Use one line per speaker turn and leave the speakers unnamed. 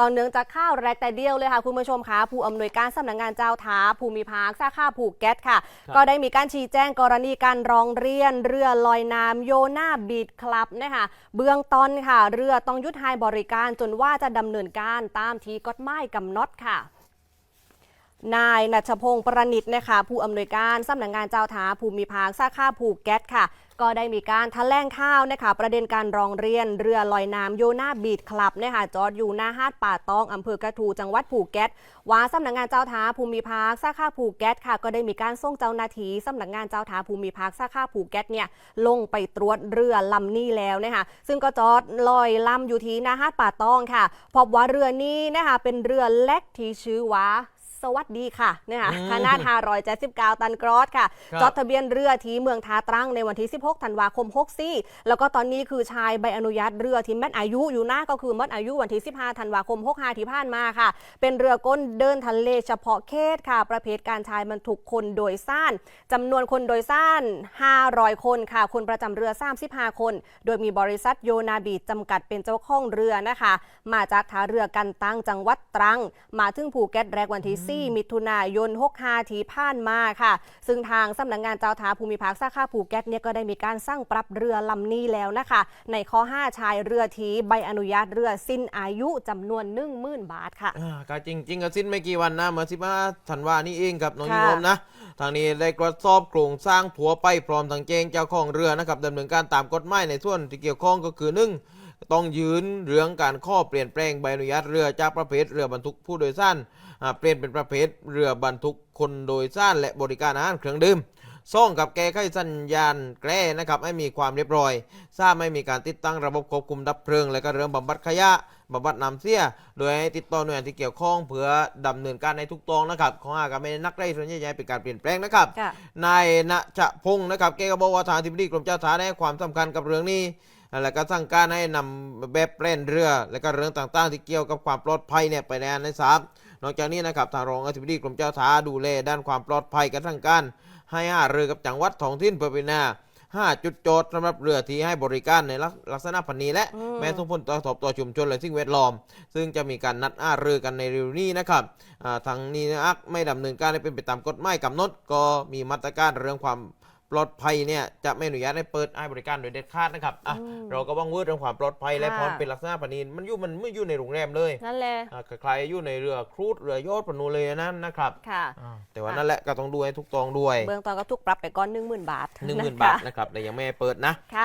ต่อเนื่องจากข้าวแรกแต่เดียวเลยค่ะคุณผู้ชมคะผู้อำนวยการสำนักงานเจ้าท้าภูมิภาคสาขาภูเก็ตค่ะ
ครับ
ก็ได้มีการชี้แจงกรณีการร้องเรียน เรือลอยน้ำโยนาบีดคลับนะคะเบื้องต้นค่ะ เรือต้องหยุดให้บริการจนว่าจะดำเนินการตามที่กฎหมายกำหนดค่ะ นายนัชพงศ์ประณิตนะคะผู้อำนวยการสำนักงานเจ้าท้าภูมิภาคสาขาภูเก็ตค่ะ ก็ได้มีการแถลงข่าวนะคะประเด็นการร้องเรียนเรือลอยน้ำโยนาบีดคลับนะคะจอดอยู่หน้าหาดป่าตองอำเภอกระทูจังหวัดภูเก็ตว่าสำนักงานเจ้าท้าภูมิภาคสาขาภูเก็ตค่ะ ก็ได้มีการส่งเจ้าหน้าที่สำนักงานเจ้าท้าภูมิภาคสาขาภูเก็ตเนี่ยลงไปตรวจเรือลำนี้แล้วนะคะซึ่งก็จอดลอยลำอยู่ที่หน้าหาดป่าตองค่ะพบว่าเรือนี้นะคะเป็นเรือเล็กที่ชื่อว่า วัสดีค่ะเนี่ยค่ะ
อืม
ขนาด579ตันกรอสค่ะ
ครับ
จดทะเบียนเรือที่เมืองทาตรังในวันที่ 16 ธันวาคม 64 แล้วก็ตอนนี้คือชายใบอนุญาตเรือที่แม่นอายุอยู่นะก็คือหมดอายุวันที่ 15 ธันวาคม 65 ที่ผ่านมาค่ะ เป็นเรือก้นเดินทะเลเฉพาะเขตค่ะ ประเภทการชายบรรทุกคนโดยสารจำนวนคนโดยสาร500 คนค่ะ คนประจำเรือ 35 คน โดยมีบริษัทโยนาบีจำกัดเป็นเจ้าของเรือนะคะ มาจากท่าเรือกันตังจังหวัดตรัง มาถึงภูเก็ตแรกวันที่4มิถุนายน65ที่ผ่านมาค่ะ ซึ่งทางสำนักงงานเจ้าท่าภูมิภาคสาขาภูเก็ตเนี่ยก็ได้มีการสร้างปรับเรือลำนี้แล้วนะคะ ในข้อ 5 ชายเรือทีใบอนุญาตเรือสิ้นอายุจำนวน10,000 บาทค่ะ
ก็จริง ๆ ก็สิ้นไม่กี่วันนะเมื่อสิบห้าธันวานี่เองครับน้อง
ค่ะ
ยิงมนะ ทางนี้ได้ตรวจสอบโครงสร้างผัวไปพร้อมทางแจ้งเจ้าของเรือนะครับดำเนินการตามกฎหมายในส่วนที่เกี่ยวข้องก็คือหนึ่ง ต้องยืนเรื่องการข้อเปลี่ยนแปลงใบอนุญาตเรือจากประเภทเรือบรรทุกผู้โดยสารอ่าเปลี่ยนเป็นประเภทเรือบรรทุกคนโดยสารและบริการอาหารเครื่องดื่มซ่องกับแก้ไขสัญญาณแกล้นะครับให้มีความเรียบร้อย ทราบไม่มีการติดตั้งระบบควบคุมดับเพลิง และก็เรื่องบำบัดขยะบำบัดน้ำเสีย โดยให้ติดต่อหน่วยงานที่เกี่ยวข้องเพื่อดำเนินการในทุกตองนะครับ ของอาก็ไม่ได้นักได้ส่วนใหญ่ๆเป็นการเปลี่ยนแปลงนะครับ
ค่ะ
นายณชพงศ์นะครับแกก็บอกว่าทางทิบดีกรมเจ้าท่าได้ให้ความสำคัญกับเรื่องนี้ แล้วก็สั่งการให้นำแบบแปลนเรือ และก็เรื่องต่างๆ ที่เกี่ยวกับความปลอดภัยเนี่ยไปในอันในสามนอกจากนี้นะครับทางรองอธิบดีกรมเจ้าท่าดูแลด้านความปลอดภัยกันทั้งการ ให้หาเรือกับจังหวัดท้องถิ่นเพื่อเป็นหน้าห้าจุดโจทย์สำหรับเรือที่ให้บริการในลักลักษณะพันนี้และ
อืม
แม้ทุกผลต่อทบต่อชุมชนและสิ่งแวดล้อม ซึ่งจะมีการนัดอ้าเรือกันในเร็วนี้นะครับอ่าทางนี้นะไม่ดำเนินการให้เป็นไปตามกฎหมายกำหนด ก็มีมาตรการเรื่องความ ปลอดภัยเนี่ยจะไม่อนุญาตให้เปิดให้บริการโดยเด็ดขาดนะครับอะ
อืม
เราก็ว่างวืดเรื่องความปลอดภัยและ
ค่ะ
พอเป็นลักษณะพันนี้มันอยู่มันไม่อยู่ในโรงแรมเลย
นั่นแหละ
อ่าใครๆอยู่ในเรือครูดเรือยอดปนูเลยนะนะครับ
ค่ะ
อ่าแต่ว่านั่นแหละก็ต้องดูให้ทุกตองด้วย
เบื้องต้นก็ถูกปรับไปก่อน10,000บาท
หนึ่งหมื่น
นะคะ
บาทนะครับแต่ยังไม่ให้เปิดนะ
ค่ะ